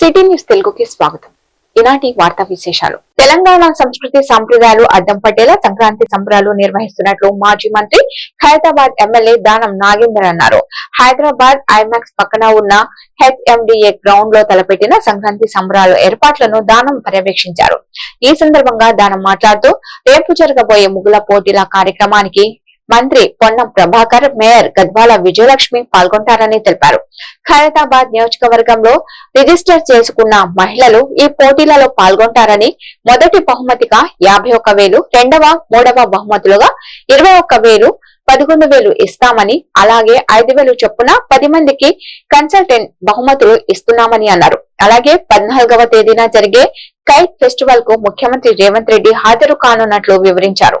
City news తెలుగుకి స్వాగతం. ఈనాటి వార్తా విశేషాలు. తెలంగాణ సంస్కృతి సంప్రదాయాలు అడ్డం పట్టేలా సంక్రాంతి సంబరాలు నిర్వహిస్తున్నట్లు మాజీ మంత్రి హైదరాబాద్ ఎమ్మెల్యే దానం నాగేందర్ అన్నారు. హైదరాబాద్ ఐమాక్స్ పక్కన ఉన్న హెచ్ఎండిఏ గ్రౌండ్లో తలపెట్టిన సంక్రాంతి సంబరాల ఏర్పాట్లను దానం పర్యవేక్షించారు. ఈ సందర్భంగా దానం మాట్లాడుతూ రేపు జరగబోయే ముగ్గుల పోటీల కార్యక్రమానికి మంత్రి పొన్నం ప్రభాకర్ మేయర్ గద్వాల విజయలక్ష్మి పాల్గొంటారని తెలిపారు. ఖైరతాబాద్ నియోజకవర్గంలో రిజిస్టర్ చేసుకున్న మహిళలు ఈ పోటీలలో పాల్గొంటారని మొదటి బహుమతిగా యాభై ఒక్క వేలు రెండవ మూడవ బహుమతులుగా ఇరవై ఒక్క వేలు పదకొండు వేలు ఇస్తామని అలాగే ఐదు వేలు చొప్పున పది మందికి కన్సల్టెంట్ బహుమతులు ఇస్తున్నామని అన్నారు. అలాగే పద్నాలుగవ తేదీన జరిగే కైట్ ఫెస్టివల్కు ముఖ్యమంత్రి రేవంత్ రెడ్డి హాజరు కానున్నట్లు వివరించారు.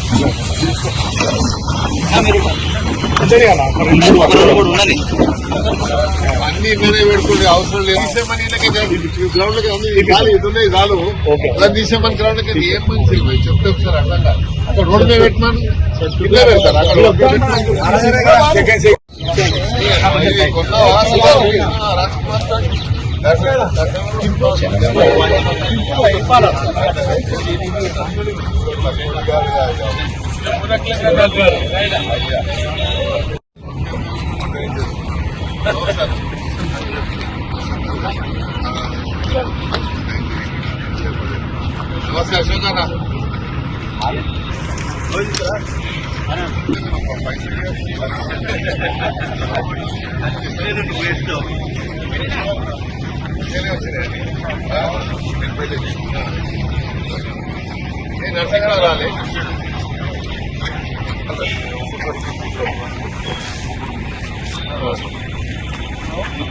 అన్ని ఇళ్ళనే పెట్టుకుంటే అవసరం లేదు తీసేమని గ్రౌండ్ లకి అన్ని ఇటున్నాయి చాలు అలా తీసేమని గ్రౌండ్ లకి ఏం మంచి చెప్తే ఒకసారి అర్థం కాదు అక్కడ రోడ్డు మీద పెట్టినాను అక్కడ పెట్టినాను. ఇది కొన్నావా? ఆ, రాజకుమార్ సార్. నమస్తే అశోక్ అన్న నేను నర్సంగా రాలే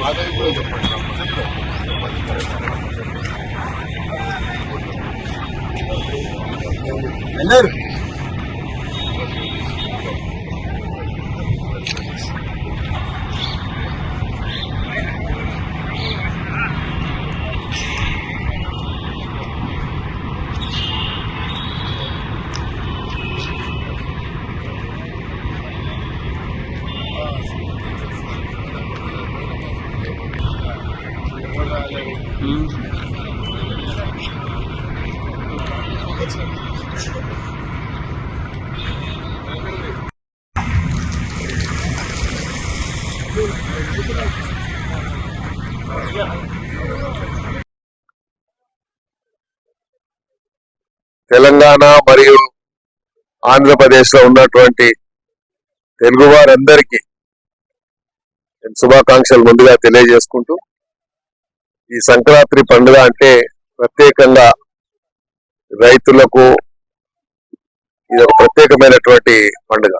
మాధవి కూడా చెప్పండి తెలంగాణ మరియు ఆంధ్రప్రదేశ్లో ఉన్నటువంటి తెలుగు వారందరికీ నేను శుభాకాంక్షలు ముందుగా తెలియజేసుకుంటూ ఈ సంక్రాంతి పండుగ అంటే ప్రత్యేకంగా రైతులకు ఇది ఒక ప్రత్యేకమైనటువంటి పండుగ.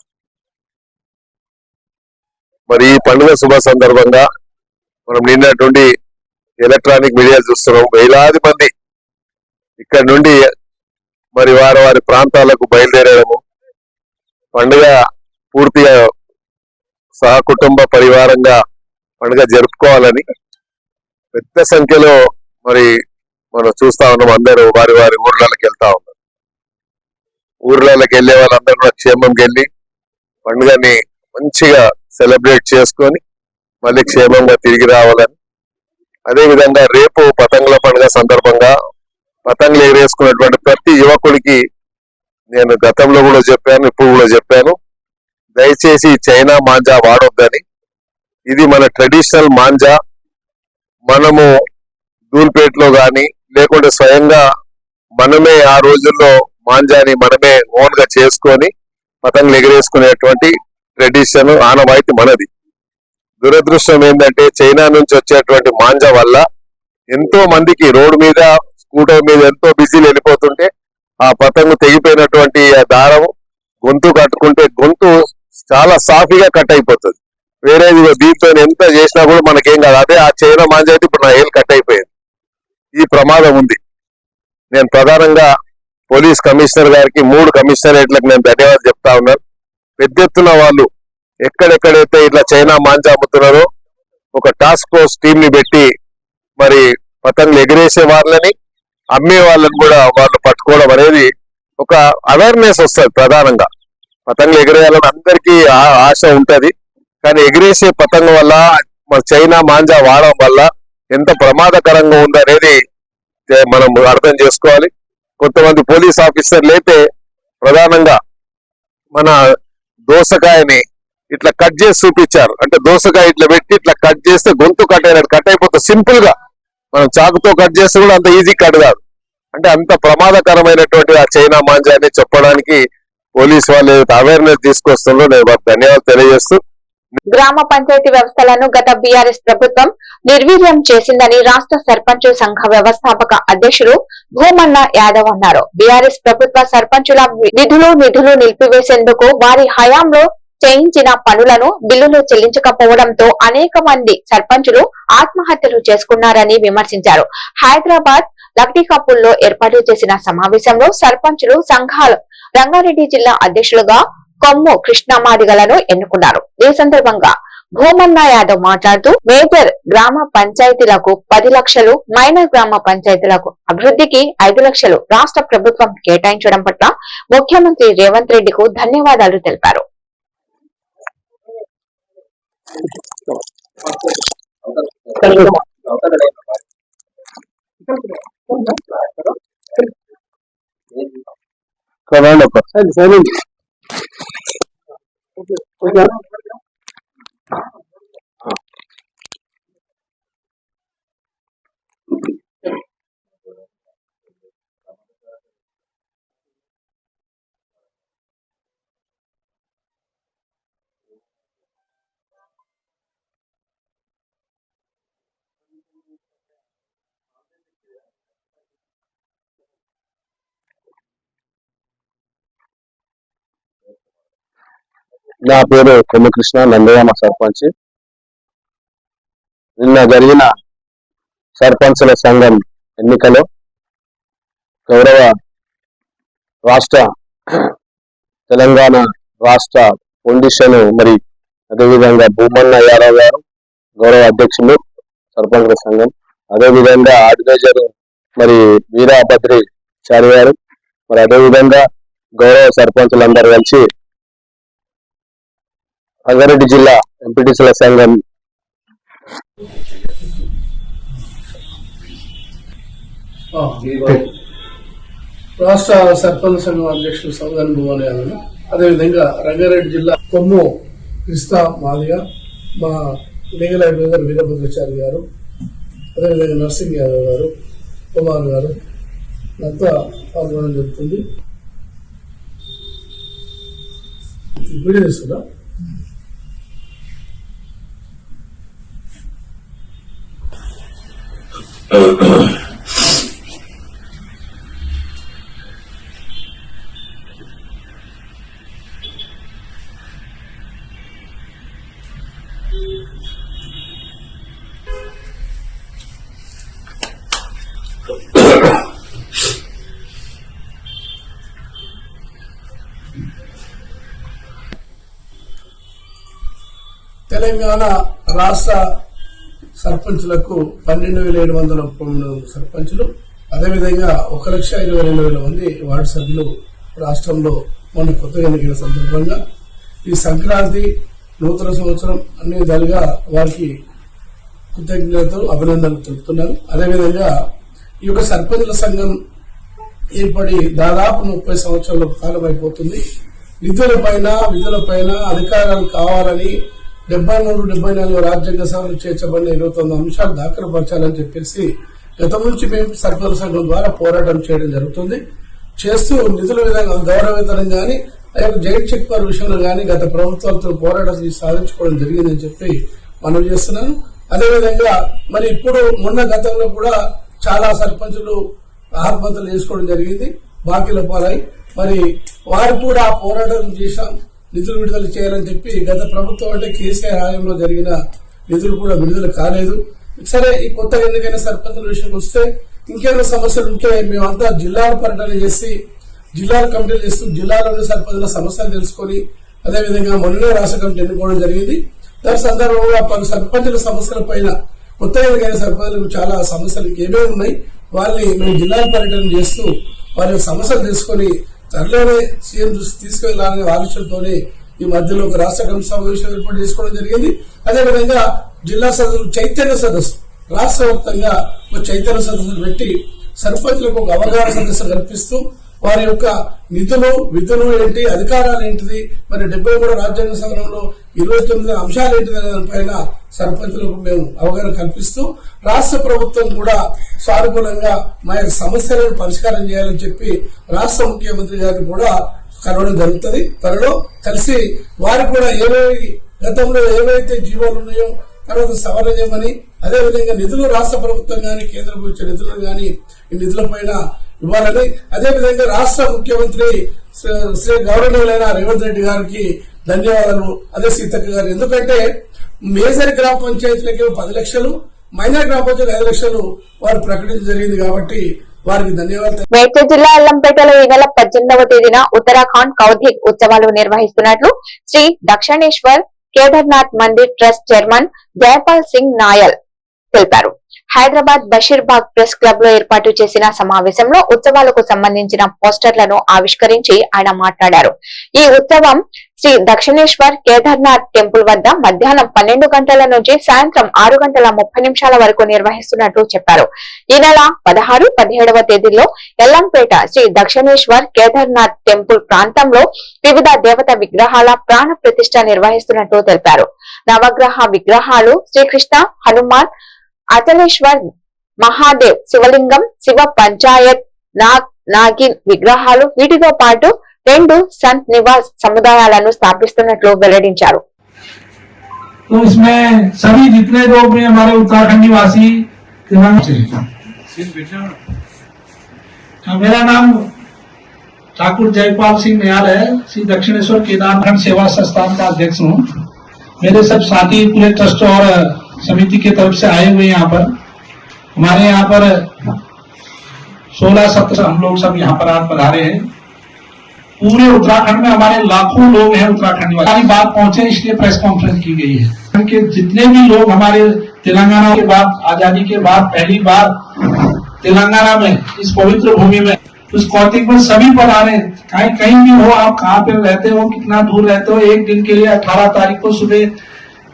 మరి ఈ పండుగ శుభ సందర్భంగా మనం నిన్నటి నుండి ఎలక్ట్రానిక్ మీడియా చూస్తున్నాం. వేలాది మంది ఇక్కడ నుండి మరి వారి వారి ప్రాంతాలకు బయలుదేరడము. పండుగ పూర్తిగా సహకుటుంబ పరివారంగా పండుగ జరుపుకోవాలని పెద్ద సంఖ్యలో మరి మనం చూస్తా ఉన్నాం. అందరూ వారి వారి ఊర్లలోకి వెళ్తా ఉన్నారు. ఊర్లలోకి వెళ్ళే వాళ్ళందరూ కూడా క్షేమంకి వెళ్ళి పండుగని మంచిగా సెలబ్రేట్ చేసుకొని మళ్ళీ క్షేమంగా తిరిగి రావాలని. అదేవిధంగా రేపు పతంగుల పండుగ సందర్భంగా పతంగులు ఎగరేసుకున్నటువంటి ప్రతి యువకుడికి నేను గతంలో కూడా చెప్పాను ఇప్పుడు కూడా చెప్పాను. దయచేసి చైనా మాంజా వాడొద్దని. ఇది మన ట్రెడిషనల్ మాంజా. మనము దూల్పేటలో కానీ లేకుంటే స్వయంగా మనమే ఆ రోజుల్లో మాంజాని మనమే ఓన్గా చేసుకొని పతంగులు ఎగరేసుకునేటువంటి ట్రెడిషన్ ఆనవాయితీ మనది. దురదృష్టం ఏంటంటే చైనా నుంచి వచ్చేటువంటి మాంజా వల్ల ఎంతో మందికి రోడ్డు మీద కూటమి మీద ఎంతో బిజీలు వెళ్ళిపోతుంటే ఆ పతంగు తెగిపోయినటువంటి ఆ దారం గొంతు కట్టుకుంటే గొంతు చాలా సాఫీగా కట్ అయిపోతుంది. వేరే దీంతో ఎంత చేసినా కూడా మనకేం కాదు. అదే ఆ చైనా మాంజైతే అయితే ఇప్పుడు నా ఏళ్ళు కట్ అయిపోయింది. ఈ ప్రమాదం ఉంది. నేను ప్రధానంగా పోలీస్ కమిషనర్ గారికి మూడు కమిషనరేట్లకు నేను ధన్యవాదాలు చెప్తా ఉన్నాను. పెద్ద ఎత్తున వాళ్ళు ఎక్కడెక్కడైతే ఇట్లా చైనా మాంజా అమ్ముతున్నారో ఒక టాస్క్ ఫోర్స్ టీమ్ని పెట్టి మరి పతంగులు ఎగిరేసే వాళ్ళని అమ్మే వాళ్ళని కూడా వాళ్ళు పట్టుకోవడం అనేది ఒక అవేర్నెస్ వస్తుంది ప్రధానంగా. పతంగులు ఎగిరేయాలని అందరికీ ఆశ ఉంటుంది. కానీ ఎగిరేసే పతంగం వల్ల మన చైనా మాంజా వాడడం వల్ల ఎంత ప్రమాదకరంగా ఉందనేది మనం అర్థం చేసుకోవాలి. కొంతమంది పోలీస్ ఆఫీసర్లు అయితే ప్రధానంగా మన దోసకాయని ఇట్లా కట్ చేసి చూపించారు. అంటే దోసకాయ ఇట్లా పెట్టి ఇట్లా కట్ చేస్తే గొంతు కట్ అయినట్టు కట్ అయిపోతుంది సింపుల్గా మనం చాకుతో కట్ చేస్తే కూడా అంత ఈజీ కట్ కాదు. అంటే అంత ప్రమాదకరమైనటువంటి ఆ చైనా మాంజాన్ని చెప్పడానికి పోలీస్ వాళ్ళు అవేర్నెస్ తీసుకొస్తుందో నేను వారికి ధన్యవాదాలు తెలియజేస్తూ గ్రామ పంచాయతీ వ్యవస్థలను గత బీఆర్ఎస్ ప్రభుత్వం నిర్వీర్యం చేసిందని రాష్ట్ర సర్పంచ్ సంఘ వ్యవస్థాపక అధ్యక్షుడు భూమన్న యాదవ్ అన్నారు. బీఆర్ఎస్ ప్రభుత్వ సర్పంచుల నిధులు నిధులు నిలిపివేసేందుకు వారి హయాంలో చేయించిన పనులను బిల్లులు చెల్లించకపోవడంతో అనేక మంది సర్పంచులు ఆత్మహత్యలు చేసుకున్నారని విమర్శించారు. హైదరాబాద్ లక్టీ లో ఏర్పాటు చేసిన సమావేశంలో సర్పంచులు సంఘాలు రంగారెడ్డి జిల్లా అధ్యక్షులుగా కొమ్ము కృష్ణమాదిగలను ఎన్నుకున్నారు. ఈ సందర్భంగా భూమన్న యాదవ్ మాట్లాడుతూ మేజర్ గ్రామ పంచాయతీలకు పది లక్షలు మైనర్ గ్రామ పంచాయతీలకు అభివృద్ధికి ఐదు లక్షలు రాష్ట్ర ప్రభుత్వం కేటాయించడం పట్ల ముఖ్యమంత్రి రేవంత్ రెడ్డికు ధన్యవాదాలు తెలిపారు. Corre loco. Sale, sale. నా పేరు కొమ్మకృష్ణ నందయామ సర్పంచ్. నిన్న జరిగిన సర్పంచుల సంఘం ఎన్నికలో గౌరవ రాష్ట్ర తెలంగాణ రాష్ట్ర పొండిషన్ మరి అదేవిధంగా భూమన్న యాదవ్ గారు గౌరవ అధ్యక్షులు సర్పంచుల సంఘం. అదేవిధంగా అడ్వైజర్ మరి వీరాభద్రి చారి గారు. మరి అదేవిధంగా గౌరవ సర్పంచులందరూ కలిసి రంగారెడ్డి జిల్లా ఎంపీటీసీల సంఘం. రాష్ట్ర సర్పంచ్ సంఘం అధ్యక్షులు సౌదన్ భువన్ యాదవ్. అదేవిధంగా రంగారెడ్డి జిల్లా కొమ్ము క్రిస్తా మాదిగా. మా లీగల్ అడ్వైజర్ వీరభద్రాచారి గారు అదేవిధంగా నర్సింగ్ యాదవ్ గారు కుమార్ గారు అంతా పాల్గొనడం జరుగుతుంది. వీడియో తీసుకున్నా తెలంగాణ రాష్ట్ర సర్పంచులకు పన్నెండు వేల ఏడు వందల ముప్పై మూడు సర్పంచులు. అదేవిధంగా ఒక లక్ష ఇరవై రెండు వేల మంది వార్డు సభ్యులు రాష్ట్రంలో మొన్న కొత్తగా ఎన్నికల సందర్భంగా. ఈ సంక్రాంతి నూతన సంవత్సరం అనే విధాలుగా వారికి కృతజ్ఞతలు అభినందనలు తెలుపుతున్నాను. అదేవిధంగా ఈ యొక్క సర్పంచుల సంఘం ఏర్పడి దాదాపు ముప్పై సంవత్సరాల కాలం అయిపోతుంది. నిధుల పైన విధుల పైన అధికారాలు కావాలని డెబ్బై మూడు డెబ్బై నాలుగు రాజ్యాంగ సభలు చేర్చబడిన ఇరవై తొమ్మిది అంశాలు దాఖలుపరచాలని చెప్పేసి గతం నుంచి మేము సర్పంచ్ సంఘం ద్వారా పోరాటం చేయడం జరుగుతుంది. చేస్తూ నిధుల విధంగా గౌరవేతనం కానీ ఆ యొక్క జైట్ చెక్ పర్ విషయంలో కానీ గత ప్రభుత్వాలతో పోరాటం చేసి సాధించుకోవడం జరిగిందని చెప్పి మనం చేస్తున్నాను. అదేవిధంగా మరి ఇప్పుడు మొన్న గతంలో కూడా చాలా సర్పంచులు ఆత్మహత్యలు చేసుకోవడం జరిగింది. బాకీల పాలై. మరి వారు కూడా పోరాటం చేశాం. నిధులు విడుదల చేయాలని చెప్పి గత ప్రభుత్వం అంటే కేసీఆర్ హయాంలో జరిగిన నిధులు కూడా విడుదల కాలేదు. సరే ఈ కొత్తగా ఎన్నికైన సర్పంచుల విషయం వస్తే ఇంకేమైనా సమస్యలు ఉంటే మేమంతా జిల్లాల పర్యటన చేసి జిల్లాల కమిటీలు చేస్తూ జిల్లాలోని సర్పంచుల సమస్యలు తెలుసుకొని అదేవిధంగా మొన్ననే రాష్ట్ర కమిటీ ఎన్నుకోవడం జరిగింది. దాని సందర్భంగా పలు సర్పంచుల సమస్యల పైన కొత్త ఎన్నికైన సర్పంచులకు చాలా సమస్యలు ఏమేమి ఉన్నాయి వాళ్ళని మేము జిల్లాల పర్యటన చేస్తూ వారి యొక్క సమస్యలు తెలుసుకొని త్వరలోనే సీఎం దృష్టి తీసుకెళ్ళాలనే ఆలోచనతోనే ఈ మధ్యలో ఒక రాష్ట్ర కమిటీ సమావేశం ఏర్పాటు చేసుకోవడం జరిగింది. అదేవిధంగా జిల్లా సదస్సు చైతన్య సదస్సు రాష్ట్ర వ్యాప్తంగా ఒక చైతన్య సదస్సును పెట్టి సర్పంచులకు ఒక అవగాహన సదస్సు కల్పిస్తూ వారి యొక్క నిధులు విధులు ఏంటి అధికారాలు ఏంటిది మరి డెబ్బై మూడు రాజ్యాంగ సవరణలో ఇరవై తొమ్మిది అంశాలు ఏంటిది అనే దానిపైన సర్పంచులకు మేము అవగాహన కల్పిస్తూ రాష్ట్ర ప్రభుత్వం కూడా సానుకూలంగా మా యొక్క సమస్యలను పరిష్కారం చేయాలని చెప్పి రాష్ట్ర ముఖ్యమంత్రి గారిని కూడా కలవడం జరుగుతుంది. త్వరలో కలిసి వారు కూడా ఏవేవి గతంలో ఏవైతే జీవాలు ఉన్నాయో తర్వాత సవరణ చేయమని అదేవిధంగా నిధులు రాష్ట్ర ప్రభుత్వం కానీ కేంద్రం ఇచ్చే నిధులు కానీ ఈ నిధులపైన ఇవ్వాలని. అదేవిధంగా రాష్ట్ర ముఖ్యమంత్రి శ్రీ- శ్రీ గౌరవనీయులైన రేవంత్ రెడ్డి గారికి ధన్యవాదాలు. అదే సీతక్క గారు. ఎందుకంటే మేజర్ గ్రామ పంచాయతీలకి పది లక్షలు మైనర్ గ్రామ పంచాయతీ ఐదు లక్షలు వారు ప్రకటించడం జరిగింది కాబట్టి వారికి ధన్యవాదాలు. మేడ్చల్ జిల్లా అల్లంపేటలో ఈ నెల పద్దెనిమిదవ తేదీన ఉత్తరాఖండ్ కౌధిక్ ఉత్సవాలు నిర్వహిస్తున్నట్లు శ్రీ దక్షిణేశ్వర్ కేదార్నాథ్ మందిర్ ట్రస్ట్ చైర్మన్ జయపాల్ సింగ్ నాయల్ తెలిపారు. హైదరాబాద్ బషీర్బాగ్ ప్రెస్ క్లబ్లో ఏర్పాటు చేసిన సమావేశంలో ఉత్సవాలకు సంబంధించిన పోస్టర్లను ఆవిష్కరించి ఆయన మాట్లాడారు. ఈ ఉత్సవం శ్రీ దక్షిణేశ్వర్ కేదార్నాథ్ టెంపుల్ వద్ద మధ్యాహ్నం పన్నెండు గంటల నుంచి సాయంత్రం ఆరు గంటల ముప్పై నిమిషాల వరకు నిర్వహిస్తున్నట్లు చెప్పారు. ఈ నెల పదహారు పదిహేడవ తేదీల్లో ఎల్లంపేట శ్రీ దక్షిణేశ్వర్ కేదార్నాథ్ టెంపుల్ ప్రాంతంలో వివిధ దేవత విగ్రహాల ప్రాణ ప్రతిష్ట నిర్వహిస్తున్నట్లు తెలిపారు. నవగ్రహ విగ్రహాలు శ్రీకృష్ణ హనుమాన్ అచలేశ్వర్ మహాదేవ్ శివలింగం శివ పంచాయత్ నాగ్ నాగిన్ విగ్రహాలు వీటితో పాటు రెండు సంత్ నివాస్ సముదాయాలను స్థాపిస్తున్నట్లు వెల్లడించారు तो इसमें सभी जितने लोग हैं हमारे उत्तराखंड निवासी तेलंगाना हाँ, मेरा नाम ठाकुर जयपाल सिंह नियाल है श्री दक्षिणेश्वर केदारखंड सेवा संस्थान का अध्यक्ष हूँ मेरे सब साथी पूरे ट्रस्ट और समिति के तरफ़ से आए हुए यहाँ पर। हमारे यहाँ पर सोलह सत्रह हम लोग सब यहाँ पर आज पधारे हैं। पूरे उत्तराखंड में हमारे लाखों लोग हैं उत्तराखंड में हमारी बात पहुँचे, इसलिए प्रेस कॉन्फ्रेंस की गई है। क्योंकि जितने भी लोग हमारे तेलंगाना के बाद, आज़ादी के बाद, पहली बार तेलंगाना में, इस पवित्र भूमि में, उस कौतिक में सभी हैं। कहीं कहीं भी हो, आप कहाँ पे रहते हो, कितना दूर रहते हो, एक दिन के लिए अठारह तारीख को सुबह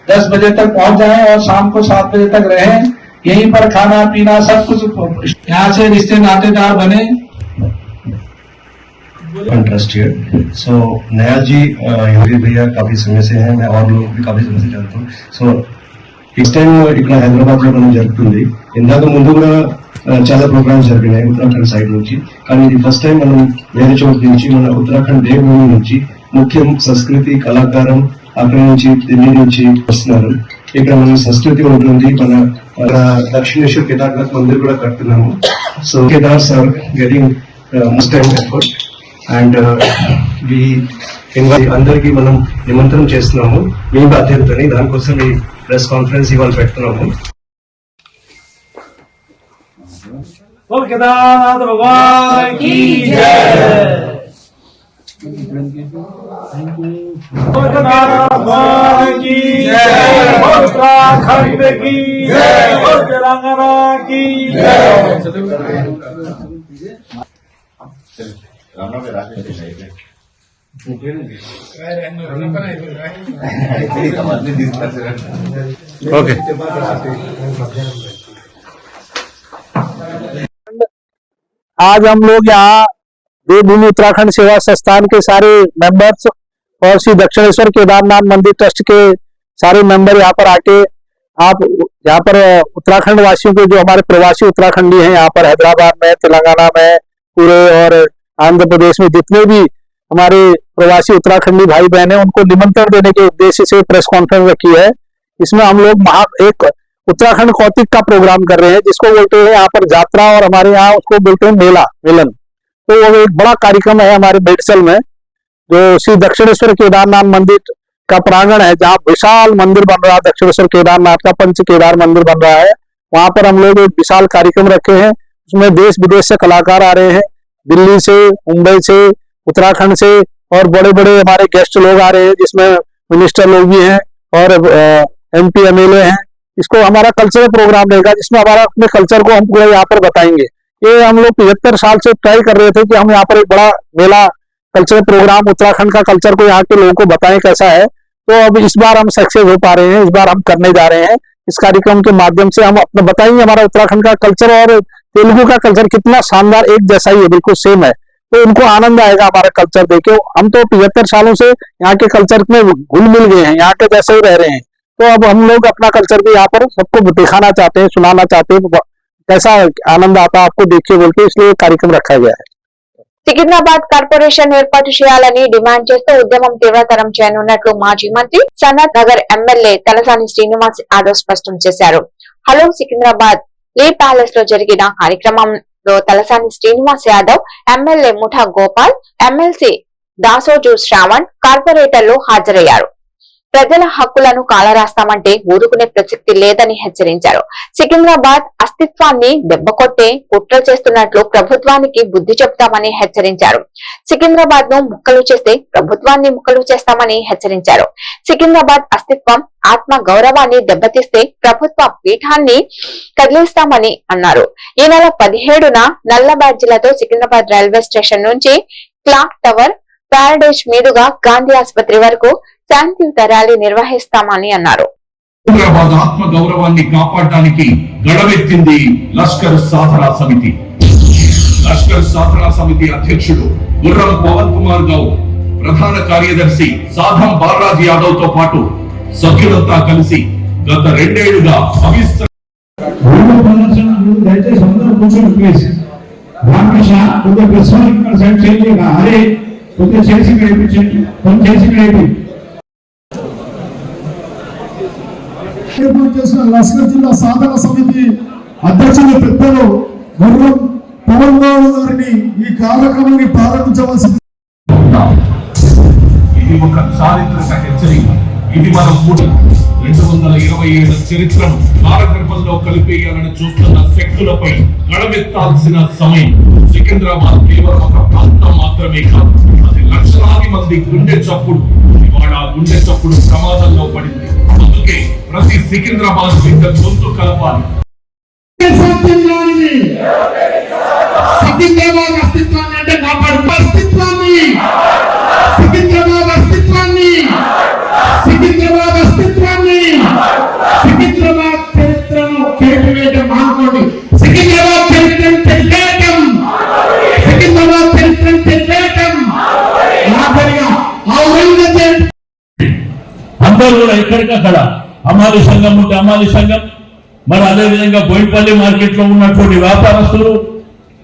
दस बजे तक पहुंच जाए और शाम को सात बजे तक रहे यहीं पर खाना पीना सब कुछ यहाँ से रिश्ते नातेदार बने इंटरेस्ट हियर सो नया जी योगी भैया काफी समय से हैं मैं और लोग भी काफी समय से जानता हूँ సో నెక్స్ట్ టైం ఇక్కడ హైదరాబాద్ లో మనం జరుగుతుంది ఇందాక ముందు కూడా ఆ, చాలా ప్రోగ్రామ్స్ జరిగినాయి ఉత్తరాఖండ్ సైడ్ నుంచి కానీ ఇది ఫస్ట్ టైం మనం వేరే చోటు నుంచి మన ఉత్తరాఖండ్ దేవభూమి నుంచి ముఖ్యం సంస్కృతి కళాకారం అక్కడి నుంచి ఢిల్లీ నుంచి వస్తున్నారు. ఇక్కడ మన సంస్కృతి ఉంటుంది మన దక్షిణేశ్వర దక్షిణేశ్వర్ కేదార్నాథ్ మందిర్ కూడా కట్టున్నాము so Kedar sir getting must time effort and we అందరికీ మనం నిమంత్రం చేస్తున్నాము. మీ బాధ్యతని దానికోసం ఈ ప్రెస్ కాన్ఫరెన్స్ ఇవాళ పెడుతున్నాము. కేదార్నాథ్ భగవాన్ ओके आज हम लोग यहाँ देवभूमि उत्तराखंड सेवा संस्थान के सारे मेंबर्स और श्री दक्षिणेश्वर केदारनाथ मंदिर ट्रस्ट के सारे मेंबर यहाँ पर आके आप यहाँ पर उत्तराखंड वासियों के जो हमारे प्रवासी उत्तराखंडी हैं, यहाँ पर हैदराबाद में, तेलंगाना में, पूरे और आंध्र प्रदेश में जितने भी हमारे प्रवासी उत्तराखंडी भाई बहन है, उनको निमंत्रण देने के उद्देश्य से प्रेस कॉन्फ्रेंस रखी है। इसमें हम लोग महा, एक उत्तराखंड कौतिक का प्रोग्राम कर रहे हैं, जिसको बोलते हैं यहाँ पर यात्रा और हमारे यहाँ उसको बोलते हैं मेला, मिलन। तो वो एक बड़ा कार्यक्रम है हमारे बेडसल में, जो श्री दक्षिणेश्वर केदारनाथ मंदिर का प्रांगण है, जहाँ विशाल मंदिर बन रहा है, दक्षिणेश्वर केदारनाथ का पंच केदार मंदिर बन रहा है। वहाँ पर हम लोग एक विशाल कार्यक्रम रखे हैं, उसमें देश विदेश से कलाकार आ रहे हैं, दिल्ली से, मुंबई से, उत्तराखंड से, और बड़े बड़े हमारे गेस्ट लोग आ रहे हैं, जिसमें मिनिस्टर लोग भी हैं, और M P M L A हैं। इसको हमारा कल्चरल प्रोग्राम रहेगा, जिसमें हमारा अपने कल्चर को हम पूरा यहाँ पर बताएँगे। ये हम लोग पिछहत्तर साल से ट्राई कर रहे थे कि हम यहाँ पर एक बड़ा मेला कल्चरल प्रोग्राम उत्तराखंड का कल्चर को यहाँ के लोगों को बताएँ कैसा है। तो अब इस बार हम सक्सेस हो पा रहे हैं, इस बार हम करने जा रहे हैं। इस कार्यक्रम के माध्यम से हम अपना बताएँगे हमारा उत्तराखंड का कल्चर और तेलुगु का कल्चर कितना शानदार, एक जैसा ही है, बिल्कुल सेम है। तो उनको आनंद आएगा हमारा कल्चर देखे हम तो पिछहत्तर सालों से यहाँ के कल्चर में घुल मिल गए हैं, यहाँ के जैसे ही रह रहे हैं। तो अब हम लोग अपना कल्चर भी यहाँ पर सबको दिखाना चाहते हैं, सुनाना चाहते हैं कैसा आनंद आता है आपको देखिए बोल के इसलिए ये कार्यक्रम रखा गया है సికింద్రాబాద్ కార్పొరేషన్ ఏర్పాటు చేయాలని డిమాండ్ చేస్తూ ఉద్యమం తీవ్రతరం చేయనున్నట్లు మాజీ మంత్రి సనత్ నగర్ ఎమ్మెల్యే తలసాని శ్రీనివాస్ యాదవ్ స్పష్టం చేశారు హలో సికింద్రాబాద్ లీ ప్యాలెస్ లో జరిగిన కార్యక్రమంలో తలసాని శ్రీనివాస్ యాదవ్ ఎమ్మెల్యే ముఠా గోపాల్ ఎమ్మెల్సీ దాసోజు శ్రావణ్ కార్పొరేటర్లు హాజరయ్యారు ప్రజల హక్కులను కాలరాస్తామంటే ఊరుకునే ప్రసక్తి లేదని హెచ్చరించారు. సికింద్రాబాద్ అస్తిత్వాన్ని దెబ్బకొట్టే కుట్ర చేస్తున్నట్లు ప్రభుత్వానికి బుద్ధి చెప్తామని హెచ్చరించారు. సికింద్రాబాద్ను ముక్కలు చేస్తే ప్రభుత్వాన్ని ముక్కలు చేస్తామని హెచ్చరించారు. సికింద్రాబాద్ అస్తిత్వం ఆత్మ గౌరవాన్ని దెబ్బతీస్తే ప్రభుత్వ పీఠాన్ని కదిలిస్తామని అన్నారు. ఈ నెల పదిహేడున నల్ల బ్యాడ్జీలతో సికింద్రాబాద్ రైల్వే స్టేషన్ నుంచి క్లాక్ టవర్ ప్యారడైజ్ మీదుగా గాంధీ ఆసుపత్రి వరకు శాంతియుత ర్యాలీ నిర్వహిస్తామని అన్నారు. హైదరాబాద్ ఆత్మ గౌరవాన్ని కాపాడటానికి గడవెత్తింది లష్కర్ సాధనా సమితి. లష్కర్ సాధనా సమితి అధ్యక్షుడు గుర్రం పవన్ కుమార్ గౌడ్ ప్రధాన కార్యదర్శి సాధం బాలరాజ్ యాదవ్తో పాటు సభ్యులంతా కలిసి గత రెండేళ్ళుగా రామకృష్ణ కొద్దిగా ప్రెస్ వాళ్ళు ఇక్కడ సైడ్ చేయండి అరే కొద్దిగా చేసి కొంచెం చేసి ఇక్కడ వేయండి ఏర్పాటు చేసిన లష్కర్ జిల్లా సాధన సమితి అధ్యక్షులు పెద్దలు గుర్రం పవన్ గౌడ్ గారిని ఈ కార్యక్రమాన్ని ప్రారంభించవలసింది. ఇది ఒక చారిత్రక హెచ్చరిక. ఇది మన మూడు. రెండు వందల ఇరవై ఏడు చరిత్రను కాలగర్భంలో కలిపేయాలని చూస్తున్న శక్తులపై గడమెత్తాల్సిన సమయం. సికింద్రాబాద్ కేవలం ఒక ప్రాంతం మాత్రమే కాదు అది లక్షలాది మంది గుండె చప్పుడు. ఇవాళ గుండె చప్పుడు ప్రమాదంలో పడింది. అందుకే ప్రతి సికింద్రాబాద్ బిడ్డ గొంతు కలపాలి. సాధ్యం కానిది సికింద్రాబాద్ అస్తిత్వాన్ని అంటే నా కాపాడు అస్తిత్వాన్ని సికింద్రాబాద్ అస్తిత్వాన్ని. సికింద్రాబాద్ అస్తిత్వాన్ని. సికింద్రాబాద్ కూడా ఎక్కడికక్కడ అమాలి సంఘం ఉంటే అమాలి సంఘం. మరి అదే విధంగా బోయిపల్లి మార్కెట్లో ఉన్నటువంటి వ్యాపారస్తులు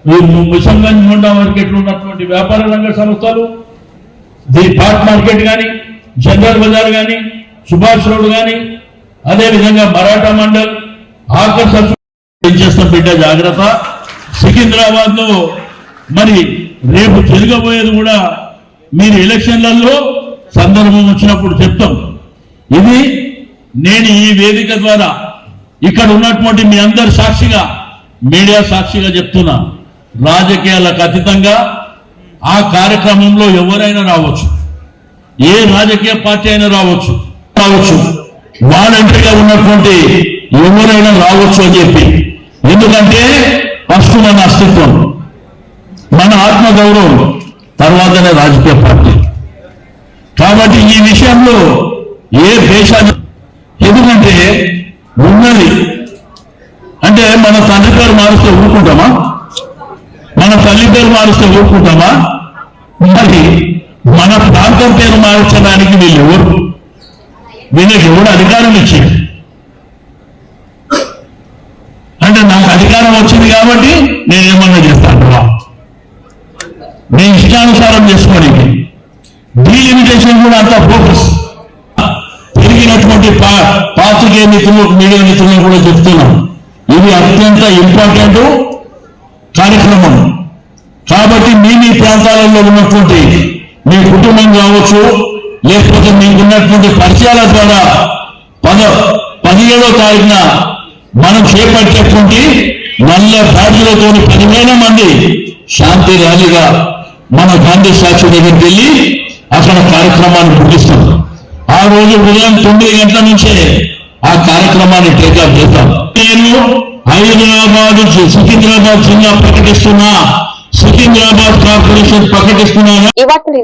ఈ ముసంగంజ్ ముండా మార్కెట్ ఉన్నటువంటి వ్యాపార రంగ సంస్థలు ది పాట్ మార్కెట్ కానీ జనరల్ బజార్ కానీ సుభాష్ రోడ్ కానీ అదేవిధంగా మరాఠా మండల్ ఆకర్షణ బిడ్డ జాగ్రత్త. సికింద్రాబాద్లో మరి రేపు జరగబోయేది కూడా మీరు ఎలక్షన్లలో సందర్భం వచ్చినప్పుడు చెప్తాం. ఇది నేను ఈ వేదిక ద్వారా ఇక్కడ ఉన్నటువంటి మీ అందరి సాక్షిగా మీడియా సాక్షిగా చెప్తున్నా. రాజకీయాలకు అతీతంగా ఆ కార్యక్రమంలో ఎవరైనా రావచ్చు. ఏ రాజకీయ పార్టీ అయినా రావచ్చు. రావచ్చు. వాలంటరీగా ఉన్నటువంటి ఎవరైనా రావచ్చు అని చెప్పి. ఎందుకంటే ఫస్ట్ మన అస్తిత్వం మన ఆత్మ గౌరవం తర్వాతనే రాజకీయ పార్టీ. కాబట్టి ఈ విషయంలో ఏ దేశాన్ని ఎందుకంటే ఉన్నది. అంటే మన తండ్రి పేరు మారుస్తే ఊరుకుంటామా? మన తల్లి పేరు మారుస్తే ఊరుకుంటామా? మరి మన ప్రాంతం పేరు మార్చడానికి వీళ్ళు ఎవరు? వీళ్ళకి ఎవరు అధికారం ఇచ్చారు? అంటే నాకు అధికారం వచ్చింది కాబట్టి నేనేమన్నా చేస్తాను రా. ఇష్టానుసారం చేసుకోనికి డీలిమిటేషన్ కూడా అంత ఫోకస్ పెరిగినటువంటి పా- పాత్రికేయ మిత్రులకు మీడియా మిత్రులకు కూడా చెప్తున్నాం. ఇది అత్యంత ఇంపార్టెంట్ కార్యక్రమం. కాబట్టి మీ మీ ప్రాంతాలలో ఉన్నటువంటి మీ కుటుంబం కావచ్చు లేకపోతే మీకున్నటువంటి పరిచయాల ద్వారా పద పదిహేడో తారీఖున మనం చేపట్టేటువంటి నల్ల బ్యాడ్లతో పదివేల మంది శాంతి ర్యాలీగా మన గాంధీ స్టాచ్యూ దగ్గరికి వెళ్ళి అక్కడ కార్యక్రమాన్ని ముగిస్తాం. ఆ రోజు ఉదయం తొమ్మిది గంటల నుంచే ఆ కార్యక్రమాన్ని టేకాప్ చేద్దాం. నేను హైదరాబాద్ సికింద్రాబాద్ జిల్లా ప్రకటిస్తున్నా. సికింద్రాబాద్ కార్పొరేషన్ ప్రకటిస్తున్నాను ఈ వార్తలు